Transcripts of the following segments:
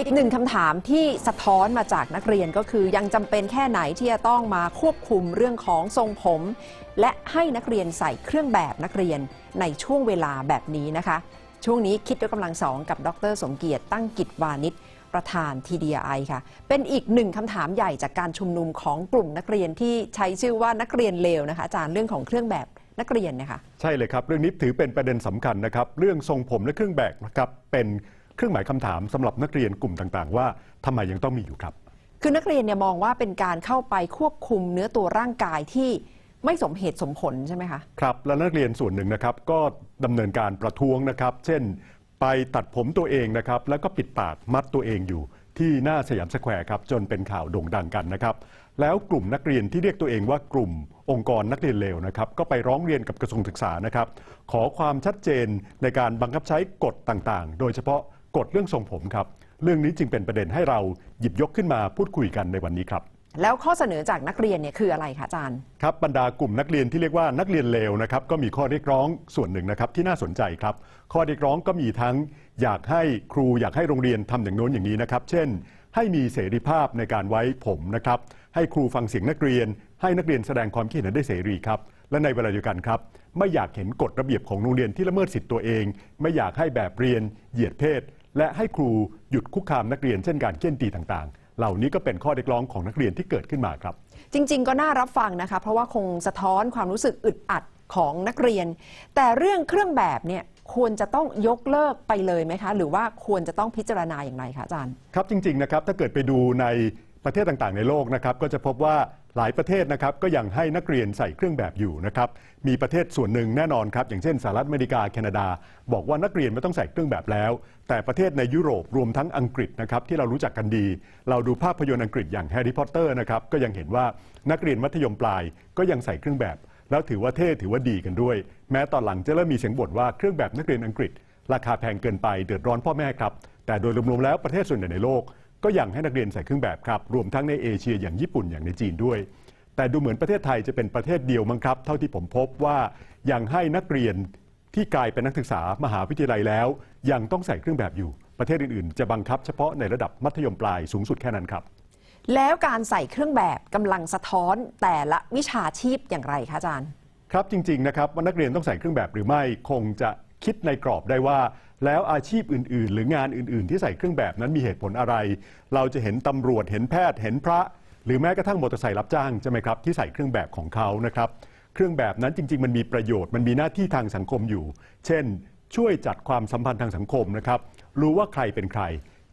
อีกหนึ่งคำถามที่สะท้อนมาจากนักเรียนก็คือยังจำเป็นแค่ไหนที่จะต้องมาควบคุมเรื่องของทรงผม และให้นักเรียนใส่เครื่องแบบนักเรียนในช่วงเวลาแบบนี้นะคะ ช่วงนี้คิดด้วยกำลังสองกับดร สมเกียรติตั้งกิจวานิชประธาน TDI ค่ะ เป็นอีกหนึ่งคำถามใหญ่จากการชุมนุมของกลุ่มนักเรียนที่ใช้ชื่อว่านักเรียนเลวนะคะอาจารย์เรื่องของเครื่องแบบนักเรียนเนี่ยค่ะใช่เลยครับ เรื่องนี้ถือเป็นประเด็นสำคัญนะครับ เรื่องทรงผมและเครื่องแบบนะครับเป็น เครื่องหมายคำถามสำหรับนักเรียนกลุ่มต่างๆ ว่าทำไมยังต้องมีอยู่ครับ คือนักเรียนเนี่ยมองว่าเป็นการเข้าไปควบคุมเนื้อตัวร่างกายที่ไม่สมเหตุสมผลใช่ไหมคะครับและนักเรียนส่วนหนึ่งนะครับก็ดำเนินการประท้วงนะครับ เช่น ไปตัดผมตัวเองนะครับ แล้วก็ปิดปากมัดตัวเองอยู่ที่หน้าสยามสแควร์ครับจนเป็นข่าวโด่งดังกันนะครับ แล้วกลุ่มนักเรียนที่เรียกตัวเองว่ากลุ่มองค์กรนักเรียนเลวนะครับ ก็ไปร้องเรียนกับกระทรวงศึกษานะครับ ขอความชัดเจนในการบังคับใช้กฎต่างๆ โดยเฉพาะ กฎเรื่องทรงผมครับ เรื่องนี้จึงเป็นประเด็นให้เราหยิบยกขึ้นมาพูดคุยกันในวันนี้ครับ แล้วข้อเสนอจากนักเรียนเนี่ยคืออะไรคะอาจารย์ ครับบรรดากลุ่มนักเรียนที่เรียกว่านักเรียนเลวนะครับก็มีข้อเรียกร้องส่วนหนึ่งนะครับที่น่าสนใจครับ ข้อเรียกร้องก็มีทั้งอยากให้ครูอยากให้โรงเรียนทำอย่างโน้นอย่างนี้นะครับ เช่น ให้มีเสรีภาพในการไว้ผมนะครับ ให้ครูฟังเสียงนักเรียน ให้นักเรียนแสดงความคิดเห็นได้เสรีครับ และในเวลาเดียวกันครับ ไม่อยากเห็นกฎระเบียบของโรงเรียนที่ละเมิดสิทธิตัวเอง ไม่อยากให้แบบเรียนเหยียดเพศ และให้ครูหยุดคุกคามนักเรียนเช่นการเคี่ยนตีต่างๆ เหล่านี้ก็เป็นข้อเรียกร้องของนักเรียนที่เกิดขึ้นมาครับ จริง ๆ ก็น่ารับฟังนะคะ เพราะว่าคงสะท้อนความรู้สึกอึดอัดของนักเรียน แต่เรื่องเครื่องแบบเนี่ยควรจะต้องยกเลิกไปเลยไหมคะ หรือว่าควรจะต้องพิจารณาอย่างไรคะอาจารย์ ครับจริง ๆ นะครับถ้าเกิดไปดูในประเทศต่างๆ ในโลกนะครับก็จะพบว่า หลายประเทศนะครับก็ยังให้นักเรียนใส่เครื่องแบบอยู่นะครับมีประเทศส่วนหนึ่งแน่นอนครับอย่างเช่นสหรัฐอเมริกาแคนาดา บอกว่านักเรียนไม่ต้องใส่เครื่องแบบแล้ว แต่ประเทศในยุโรปรวมทั้งอังกฤษนะครับที่เรารู้จักกันดี เราดูภาพยนตร์อังกฤษอย่างแฮร์รี่พอตเตอร์นะครับก็ยังเห็นว่านักเรียนมัธยมปลายก็ยังใส่เครื่องแบบ แล้วถือว่าเท่ถือว่าดีกันด้วย แม้ตอนหลังจะเริ่มมีเสียงบ่นว่าเครื่องแบบนักเรียนอังกฤษ ราคาแพงเกินไปเดือดร้อนพ่อแม่ครับแต่โดยรวมๆแล้วประเทศส่วนใหญ่ในโลก ก็ยังให้นักเรียนใส่เครื่องแบบครับ รวมทั้งในเอเชียอย่างญี่ปุ่นอย่างในจีนด้วย แต่ดูเหมือนประเทศไทยจะเป็นประเทศเดียวมั้งครับ เท่าที่ผมพบว่ายังให้นักเรียนที่กลายเป็นนักศึกษามหาวิทยาลัยแล้ว ยังต้องใส่เครื่องแบบอยู่ ประเทศอื่นๆ จะบังคับเฉพาะในระดับมัธยมปลายสูงสุดแค่นั้นครับ แล้วการใส่เครื่องแบบกำลังสะท้อนแต่ละวิชาชีพอย่างไรคะอาจารย์ ครับจริงๆนะครับว่านักเรียนต้องใส่เครื่องแบบหรือไม่คงจะคิดในกรอบได้ว่า แล้วอาชีพอื่น ๆ หรืองานอื่น ๆ ที่ใส่เครื่องแบบนั้นมีเหตุผลอะไร เราจะเห็นตำรวจเห็นแพทย์เห็นพระ หรือแม้กระทั่งมอเตอร์ไซค์รับจ้างใช่ไหมครับที่ใส่เครื่องแบบของเขานะครับเครื่องแบบนั้นจริง ๆ มันมีประโยชน์มันมีหน้าที่ทางสังคมอยู่ เช่น ช่วยจัดความสัมพันธ์ทางสังคมนะครับรู้ว่าใครเป็นใคร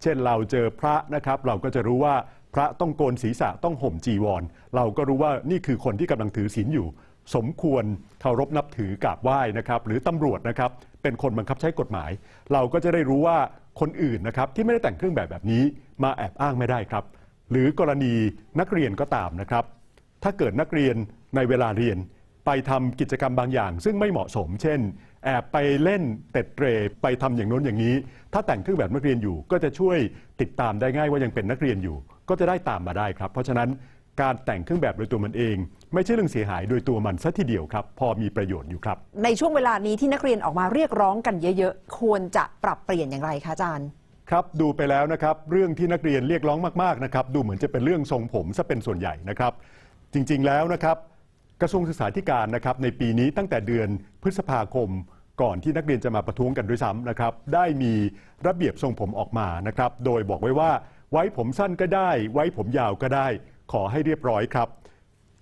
เช่นเราเจอพระนะครับเราก็จะรู้ว่าพระต้องโกนศีรษะต้องห่มจีวร เราก็รู้ว่านี่คือคนที่กำลังถือศีลอยู่ สมควรเคารพนับถือกราบไหว้นะครับ หรือตำรวจนะครับเป็นคนบังคับใช้กฎหมาย เราก็จะได้รู้ว่าคนอื่นนะครับที่ไม่ได้แต่งเครื่องแบบแบบนี้มาแอบอ้างไม่ได้ครับ หรือกรณีนักเรียนก็ตามนะครับ ถ้าเกิดนักเรียนในเวลาเรียน ไปทำกิจกรรมบางอย่าง ซึ่งไม่เหมาะสม เช่น แอบไปเล่นเตดเตรไปทำอย่างโน้นอย่างนี้ ถ้าแต่งเครื่องแบบนักเรียนอยู่ ก็จะช่วยติดตามได้ง่ายว่ายังเป็นนักเรียนอยู่ ก็จะได้ตามมาได้ครับ เพราะฉะนั้นการแต่งเครื่องแบบโดยตัวมันเอง ไม่ใช่เรื่องเสียหายโดยตัวมันซะทีเดียวครับ พอมีประโยชน์อยู่ครับ ในช่วงเวลานี้ที่นักเรียนออกมาเรียกร้องกันเยอะๆ ควรจะปรับเปลี่ยนอย่างไรคะอาจารย์ครับดูไปแล้วนะครับเรื่องที่นักเรียนเรียกร้องมากๆนะครับดูเหมือนจะเป็นเรื่องทรงผมซะเป็นส่วนใหญ่นะครับ จริงๆแล้วนะครับกระทรวงศึกษาธิการนะครับในปีนี้ตั้งแต่เดือนพฤษภาคม ก่อนที่นักเรียนจะมาประท้วงกันด้วยซ้ำนะครับได้มีระเบียบทรงผมออกมานะครับโดยบอกไว้ว่าไว้ผมสั้นก็ได้ ไว้ผมยาวก็ได้ ขอให้เรียบร้อยครับ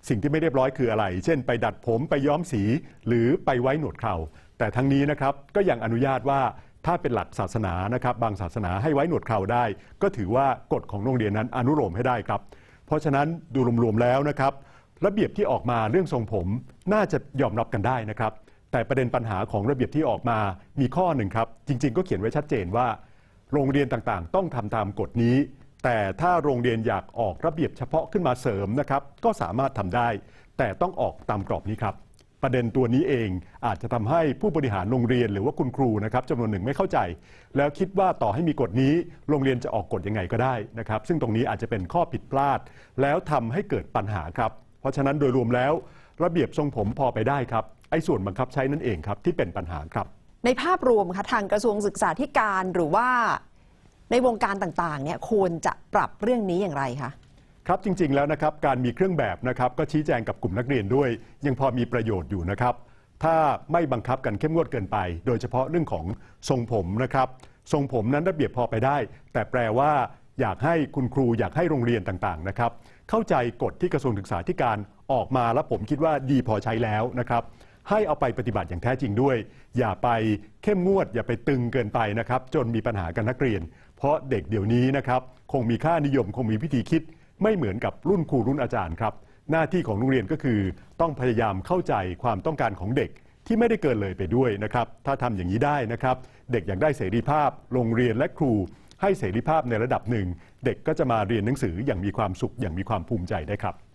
สิ่งที่ไม่เรียบร้อยคืออะไร เช่น ไปดัดผมไปย้อมสีหรือไปไว้หนวดเคราแต่ทั้งนี้นะครับก็ยังอนุญาตว่าถ้าเป็นหลักศาสนานะครับ บางศาสนาให้ไว้หนวดเคราได้ ก็ถือว่ากฎของโรงเรียนนั้นอนุโลมให้ได้ครับ เพราะฉะนั้นดูรวมๆแล้วนะครับ ระเบียบที่ออกมาเรื่องทรงผมน่าจะยอมรับกันได้นะครับ แต่ประเด็นปัญหาของระเบียบที่ออกมามีข้อหนึ่งครับ จริง ๆ ก็เขียนไว้ชัดเจนว่า โรงเรียนต่างๆ ต้องทำตามกฎนี้ แต่ถ้าโรงเรียนอยากออกระเบียบเฉพาะขึ้นมาเสริมนะครับ ก็สามารถทำได้ แต่ต้องออกตามกรอบนี้ครับ ประเด็นตัวนี้เองอาจจะทำให้ผู้บริหารโรงเรียนหรือว่าคุณครูนะครับจำนวนหนึ่งไม่เข้าใจ แล้วคิดว่าต่อให้มีกฎนี้ โรงเรียนจะออกกฎยังไงก็ได้นะครับ ซึ่งตรงนี้อาจจะเป็นข้อผิดพลาด แล้วทำให้เกิดปัญหาครับ เพราะฉะนั้นโดยรวมแล้ว ระเบียบทรงผมพอไปได้ครับไอ้ส่วนบังคับใช้นั่นเองครับที่เป็นปัญหาครับในภาพรวมค่ะทางกระทรวงศึกษาธิการหรือว่า ในวงการต่างๆเนี่ยควรจะปรับเรื่องนี้อย่างไรคะครับจริง ๆแล้วนะครับการมีเครื่องแบบนะครับก็ชี้แจงกับกลุ่มนักเรียนด้วย ยังพอมีประโยชน์อยู่นะครับ ถ้าไม่บังคับกันเข้มงวดเกินไป โดยเฉพาะเรื่องของทรงผมนะครับทรงผมนั้นระเบียบพอไปได้ แต่แปลว่าอยากให้คุณครูอยากให้โรงเรียนต่างๆนะครับเข้าใจกฎที่กระทรวงศึกษาธิการออกมาแล้วผมคิดว่าดีพอใช้แล้วนะครับให้เอาไปปฏิบัติอย่างแท้จริงด้วย อย่าไป เข้มงวดอย่าไปตึงเกินไปนะครับ จนมีปัญหากันนักเรียน เพราะเด็กเดี๋ยวนี้นะครับ คงมีค่านิยมคงมีวิธีคิด ไม่เหมือนกับรุ่นครูรุ่นอาจารย์ครับ หน้าที่ของโรงเรียนก็คือ ต้องพยายามเข้าใจความต้องการของเด็กที่ไม่ได้เกินเลยไปด้วยนะครับ ถ้าทำอย่างนี้ได้นะครับ เด็กอยากได้เสรีภาพ โรงเรียนและครู ให้เสรีภาพในระดับหนึ่ง เด็กก็จะมาเรียนหนังสืออย่างมีความสุขอย่างมีความภูมิใจได้ครับ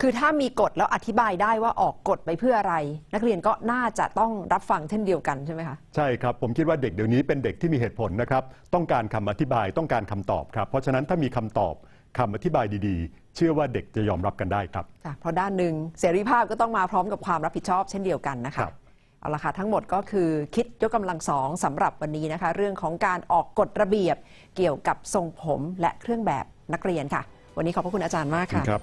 คือถ้ามีกฎแล้วอธิบายได้ว่าออกกฎไปเพื่ออะไร นักเรียนก็น่าจะต้องรับฟังเช่นเดียวกันใช่ไหมคะใช่ครับผมคิดว่าเด็กเดี๋ยวนี้เป็นเด็กที่มีเหตุผลนะครับต้องการคำอธิบายต้องการคำตอบครับ เพราะฉะนั้นถ้ามีคำตอบคำอธิบายดีๆ เชื่อว่าเด็กจะยอมรับกันได้ครับค่ะเพราะด้านหนึ่งเสรีภาพก็ต้องมาพร้อมกับความรับผิดชอบเช่นเดียวกันนะครัคะบเอาละค่ะทั้งหมดก็คือคิดยกกำลังสองสำหรับวันนี้นะคะ เรื่องของการออกกฎระเบียบ เกี่ยวกับทรงผมและเครื่องแบบนักเรียนค่ะ วันนี้ขอบพระคุณอาจารย์มากค่ะครับ